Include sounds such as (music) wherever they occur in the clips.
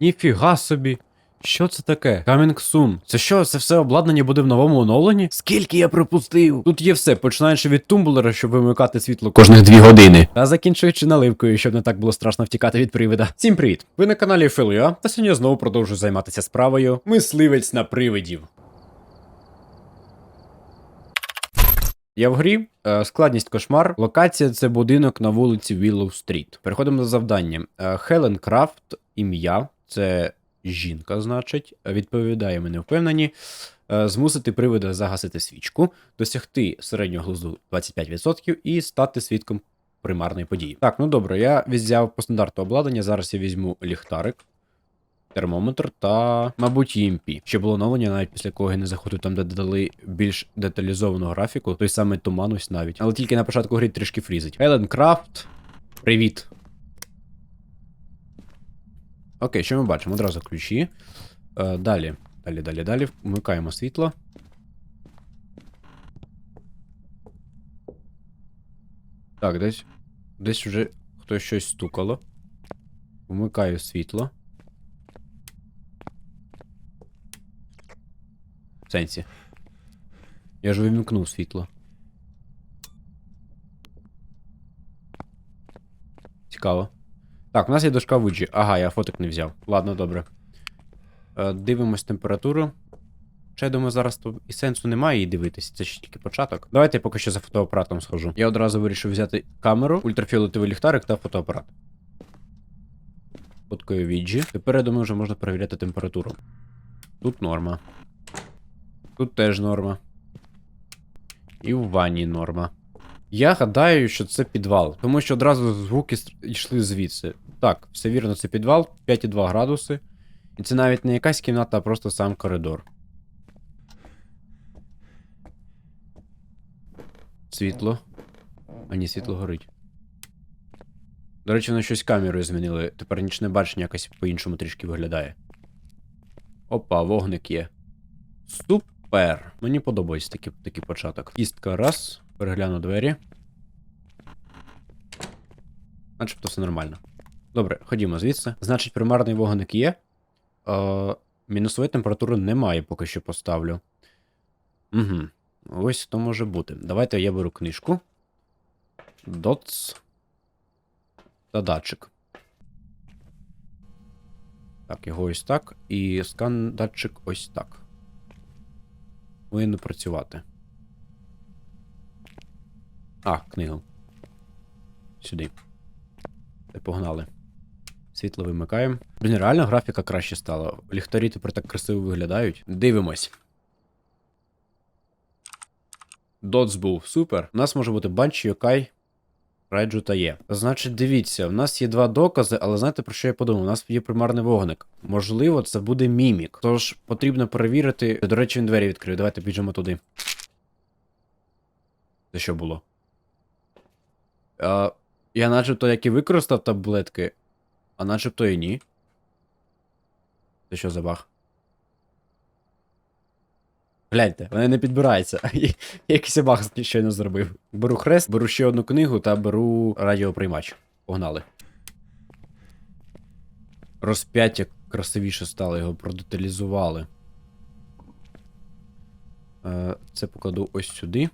Ніфіга собі. Що це таке? Coming soon. Це що, це все обладнання буде в новому оновленні? Скільки я пропустив? Тут є все, починаючи від тумблера, щоб вимикати світло кожних дві години. Та закінчуючи наливкою, щоб не так було страшно втікати від привида. Всім привіт! Ви на каналі Филуя, та сьогодні я знову продовжую займатися справою Мисливець на привидів. Я в грі. Е, Складність кошмар. Локація це будинок на вулиці Willow Стріт. Переходимо до завдання. Е, Хелен Крафт, ім'я. Це жінка, значить. Відповідає, ми не впевнені. Е, Змусити привида загасити свічку, досягти середнього глузду 25% і стати свідком примарної події. Так, ну добре, я взяв по стандарту обладнання. Зараз я візьму ліхтарик термометр та, мабуть, EMP. Ще було оновлення, навіть після кого я не заходив там, де додали більш деталізовану графіку, той самий туман ось навіть. Але тільки на початку гри трішки фрізить. Елен Крафт. Привіт. Окей, що ми бачимо? Одразу ключі. Е, далі. Далі, далі, далі. Вмикаємо світло. Так, десь. Десь вже хтось щось стукало. Вмикаю світло. В сенсі. Я ж вимкнув світло. Цікаво. Так, у нас є дошка Вуджі. Ага, я фоток не взяв. Ладно, добре. Е, дивимось температуру. Ще я думаю, зараз то і сенсу немає її дивитися, це ще тільки початок. Давайте я поки що за фотоапаратом схожу. Я одразу вирішив взяти камеру, ультрафіолетовий ліхтарик та фотоапарат. Фоткою віджі. Тепер я думаю, вже можна перевіряти температуру. Тут норма. Тут теж норма. І в ванні норма. Я гадаю, що це підвал, тому що одразу звуки йшли звідси. Так, все вірно, це підвал, 5,2 градуси. І це навіть не якась кімната, а просто сам коридор. Світло. А ні, світло горить. До речі, вони щось камерою змінили. Тепер нічне бачення якось по-іншому трішки виглядає. Опа, вогник є. Супер. Мені подобається такий, такий початок. Кістка раз. Перегляну двері. Начебто все нормально. Добре, ходімо звідси. Значить, примарний вогник є. Е, мінусової температури немає, поки що поставлю. Угу. Ось то може бути. Давайте я беру книжку. Доц. Та датчик. Так, його ось так. І скан датчик ось так. Повинно працювати. А, книгу. Сюди. Та погнали. Світло вимикаємо. Блін, реально графіка краще стала. Ліхтарі тепер так красиво виглядають. Дивимось. Доц був супер. У нас може бути банчі, Йокай, Райджу та є. Значить, дивіться, у нас є два докази, але знаєте про що я подумав? У нас є примарний вогник. Можливо, це буде мімік. Тож потрібно перевірити. До речі, він двері відкрив. Давайте біжимо туди. Це що було? А, я начебто як і використав таблетки, а начебто і ні. Це що за баг? Гляньте, вони не підбираються. (laughs) Якийсь баг щойно зробив. Беру хрест, беру ще одну книгу та беру радіоприймач. Погнали. Розп'яття красивіше стало, його продеталізували. Е, Це покладу ось сюди.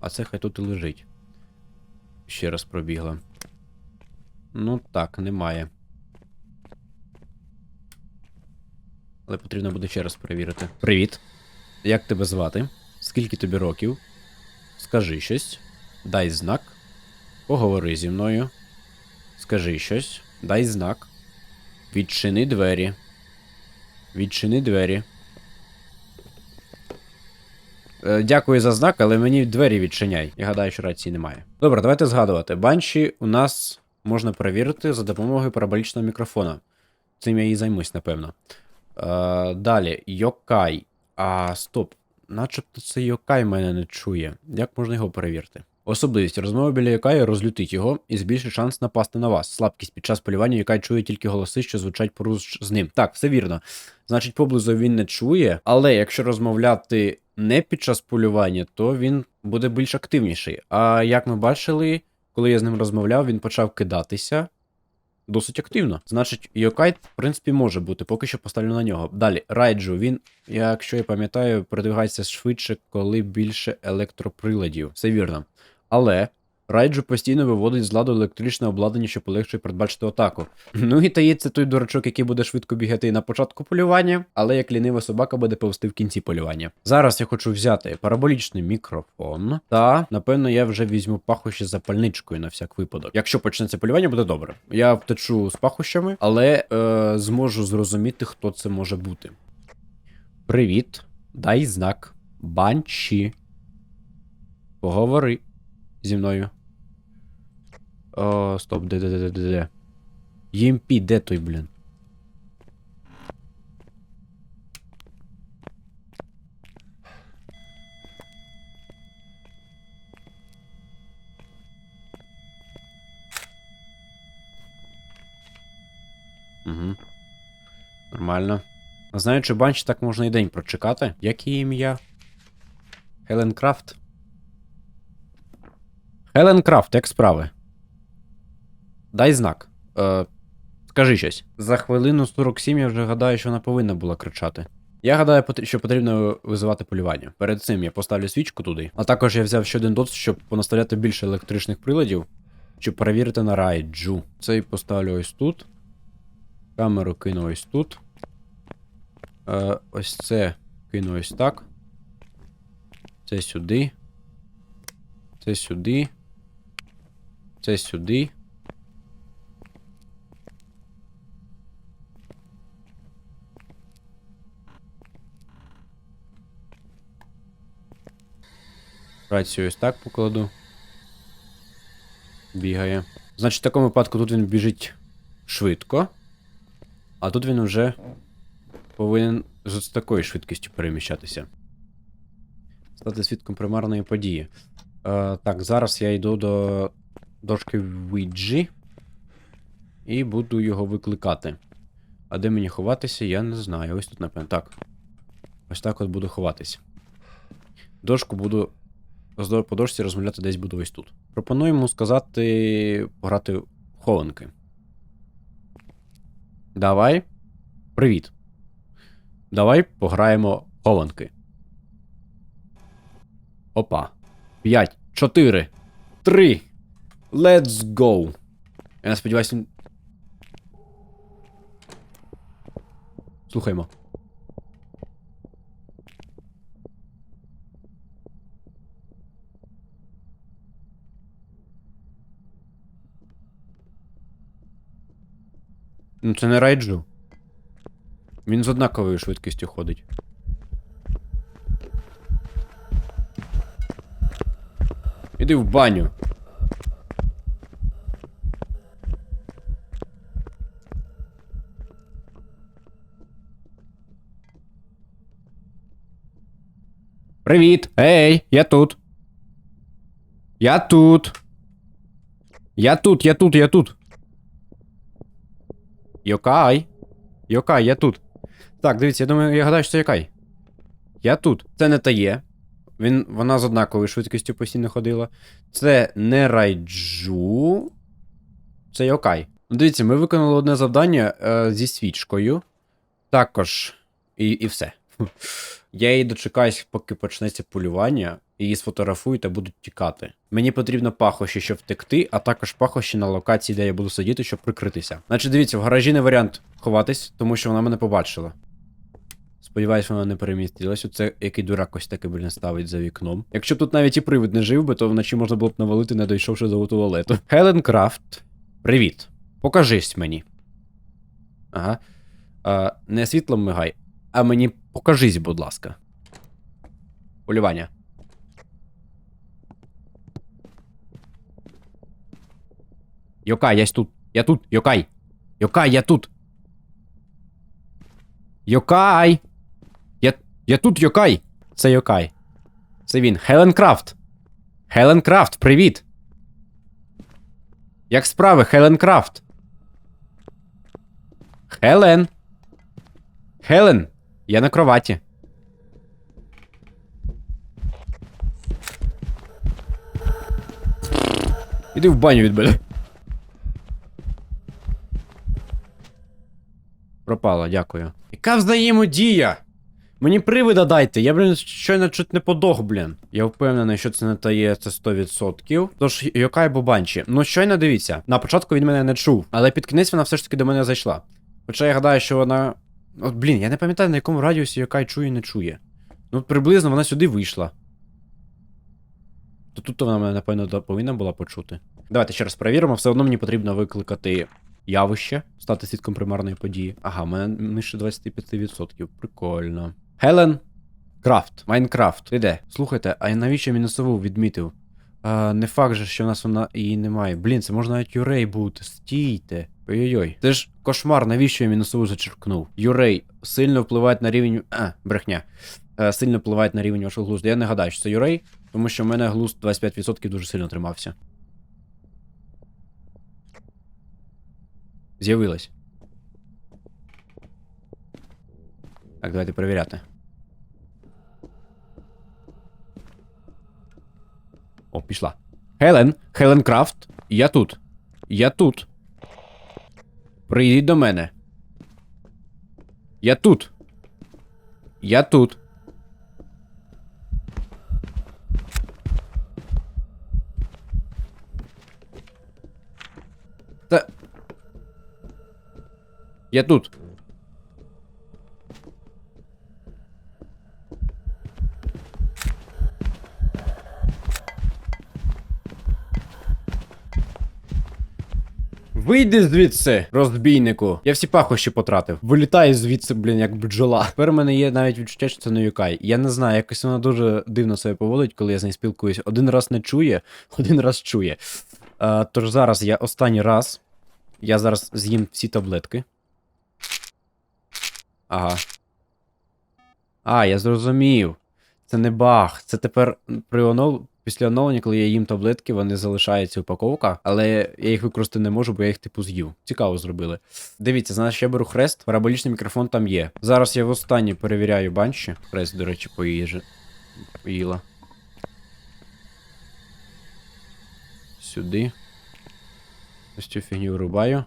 А це хай тут і лежить. Ще раз пробігла. Ну так, немає. Але потрібно буде ще раз перевірити. Привіт. Як тебе звати? Скільки тобі років? Скажи щось. Дай знак. Поговори зі мною. Скажи щось. Дай знак. Відчини двері. Відчини двері. Е, Дякую за знак, але мені двері відчиняй. Я гадаю, що рації немає. Добре, давайте згадувати. Банші у нас можна перевірити за допомогою параболічного мікрофона. Цим я і займусь, напевно. Е, далі, Йокай. А, стоп. Начебто це Йокай мене не чує. Як можна його перевірити? Особливість розмови біля Йокая розлютить його і збільшить шанс напасти на вас. Слабкість під час полювання Йокай чує тільки голоси, що звучать поруч з ним. Так, все вірно. Значить, поблизу він не чує, але якщо розмовляти не під час полювання, то він буде більш активніший. А як ми бачили, коли я з ним розмовляв, він почав кидатися. Досить активно. Значить, Йокайт, в принципі, може бути, поки що поставлю на нього. Далі, Райджу, він, якщо я пам'ятаю, передвигається швидше, коли більше електроприладів. Все вірно. Але Райджу постійно виводить з ладу електричне обладнання, що полегшує передбачити атаку. Ну і таїться той дурачок, який буде швидко бігати на початку полювання, але як лінива собака буде повсти в кінці полювання. Зараз я хочу взяти параболічний мікрофон, та напевно я вже візьму пахощі з запальничкою на всяк випадок. Якщо почнеться полювання, буде добре. Я втечу з пахощами, але е, зможу зрозуміти, хто це може бути. Привіт, дай знак. Банші. Поговори зі мною. О, стоп, де, де, де, де, де. ЄМП, де той, блін? Угу. Нормально. А Знаю, чи банч так можна і день прочекати. Як ім'я? Хелен Хелен Крафт, як справи? Дай знак. Е, скажи щось. За хвилину 47 я вже гадаю, що вона повинна була кричати. Я гадаю, що потрібно визивати полювання. Перед цим я поставлю свічку туди. А також я взяв ще один дот, щоб понаставляти більше електричних приладів, щоб перевірити на райджу. Цей поставлю ось тут. Камеру кину ось тут. Е, ось це кину ось так. Це сюди. Це сюди. Це сюди. Рацію ось так покладу. Бігає. Значить, в такому випадку тут він біжить швидко. А тут він вже повинен з такою швидкістю переміщатися. Стати свідком примарної події. Е, так, зараз я йду до дошки Ouija і буду його викликати. А де мені ховатися, я не знаю. Ось тут, напевно. Так. Ось так от буду ховатися. Дошку буду. По дошці розмовляти десь буду ось тут. Пропоную йому сказати пограти хованки. Давай. Привіт. Давай пограємо хованки. Опа. 5, 4, 3. Let's go. Я сподіваюся, він. Слухаймо. Ну, це не райджу. Він з однаковою швидкістю ходить. Іди в баню. Привіт! Ей, я тут. Я тут. Я тут, я тут, я тут. Йокай. Йокай, я тут. Так, дивіться, я думаю, я гадаю, що це Йокай. Я тут. Це не тає. Він, вона з однаковою швидкістю постійно ходила. Це не райджу. Це Йокай. Ну, дивіться, ми виконали одне завдання е, зі свічкою. Також. І, і все. Я її дочекаюсь, поки почнеться полювання, її сфотографую та будуть тікати. Мені потрібно пахощі, щоб втекти, а також пахощі на локації, де я буду сидіти, щоб прикритися. Значить, дивіться, в гаражі не варіант ховатись, тому що вона мене побачила. Сподіваюсь, вона не перемістилась. Оце який дурак ось таки, блін, ставить за вікном. Якщо б тут навіть і привид не жив би, то вночі можна було б навалити, не дійшовши до туалету. (laughs) Хелен Крафт. Привіт. Покажись мені. Ага. А, не світлом мигай, а мені покажись, будь ласка. Полювання. Йокай, я тут. Я тут, Йокай. Йокай, я тут. Йокай. Я, я тут, Йокай. Це Йокай. Це він. Хелен Крафт. Хелен Крафт, привіт. Як справи, Хелен Крафт? Хелен. Хелен, я на кроваті. Іди в баню від мене. Пропало, дякую. Яка взаємодія? Мені привида дайте, я, блін, щойно чуть не подох, блін. Я впевнений, що це не тає це 100%. Тож, Йокай Бубанчі. Ну, щойно дивіться. На початку він мене не чув, але під кінець вона все ж таки до мене зайшла. Хоча я гадаю, що вона. От, блін, я не пам'ятаю, на якому радіусі Йокай чує і не чує. Ну, приблизно вона сюди вийшла. То тут вона мене, напевно, повинна була почути. Давайте ще раз перевіримо, все одно мені потрібно викликати явище, стати свідком примарної події. Ага, в мене нижче 25%. Прикольно. Хелен Крафт. Майнкрафт. Ти де? Слухайте, а навіщо мінусову відмітив? А, не факт же, що в нас вона її немає. Блін, це можна навіть Юрей бути. Стійте. Ой-ой-ой. Це ж кошмар, навіщо я мінусову зачеркнув? Юрей сильно впливає на рівень. А, брехня. Е, сильно впливає на рівень вашого глузду. Я не гадаю, що це Юрей, тому що в мене глузд 25% дуже сильно тримався. З'явилась. Так, давайте перевіряти. Пішла. Хелен, Хелен Крафт, я тут. Я тут. Прийдіть до мене. Я тут. Я тут. Та. Я тут. Вийди звідси, розбійнику. Я всі пахощі потратив. Вилітаю звідси, блін, як бджола. Тепер у мене є навіть відчуття, що це не юкай. Я не знаю, якось вона дуже дивно себе поводить, коли я з нею спілкуюся. Один раз не чує, (laughs) один раз чує. А, тож зараз я останній раз. Я зараз з'їм всі таблетки. Ага. А, я зрозумів. Це не баг. Це тепер при онов... після оновлення, коли я їм таблетки, вони залишаються упаковка, але я їх використати не можу, бо я їх типу з'їв. Цікаво зробили. Дивіться, знаєш, я беру хрест, параболічний мікрофон там є. Зараз я востаннє перевіряю банші. Хрест, до речі, поїжджи. Поїла. Сюди. Ось цю фігню вирубаю.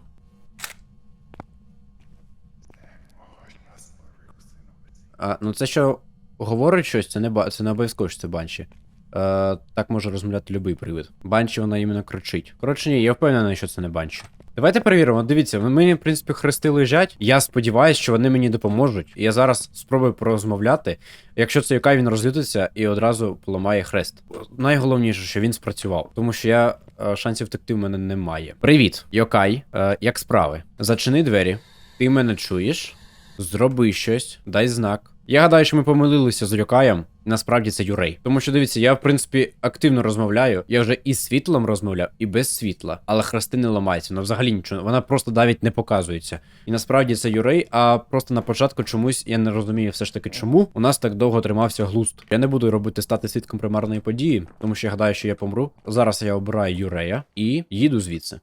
А, ну це що говорить щось, це не ба... це не обов'язково, що це банші. Е, так може розмовляти любий привид. Банші вона іменно кричить. Коротше, ні, я впевнений, що це не банші. Давайте перевіримо. Дивіться, мені, в принципі, хрести лежать. Я сподіваюся, що вони мені допоможуть. Я зараз спробую порозмовляти. Якщо це Юкай, він розлютиться і одразу поламає хрест. Найголовніше, що він спрацював, тому що я е, шансів втекти в мене немає. Привіт, Йокай, е, як справи? Зачини двері. Ти мене чуєш? Зроби щось, дай знак. Я гадаю, що ми помилилися з Рюкаєм. Насправді це Юрей. Тому що дивіться, я в принципі активно розмовляю. Я вже і з світлом розмовляв, і без світла. Але хрести не ламаються. Вона взагалі нічого. Вона просто навіть не показується. І насправді це Юрей, а просто на початку чомусь я не розумію все ж таки, чому у нас так довго тримався глузд. Я не буду робити стати свідком примарної події, тому що я гадаю, що я помру. Зараз я обираю Юрея і їду звідси.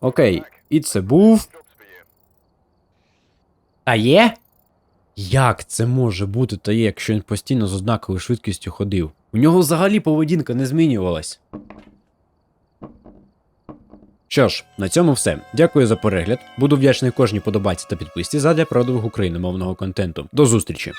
Окей, і це був. А є? Як це може бути та є, якщо він постійно з однаковою швидкістю ходив? У нього взагалі поведінка не змінювалась. Що ж, на цьому все. Дякую за перегляд. Буду вдячний кожній подобайці та підписці задля продовгу україномовного контенту. До зустрічі!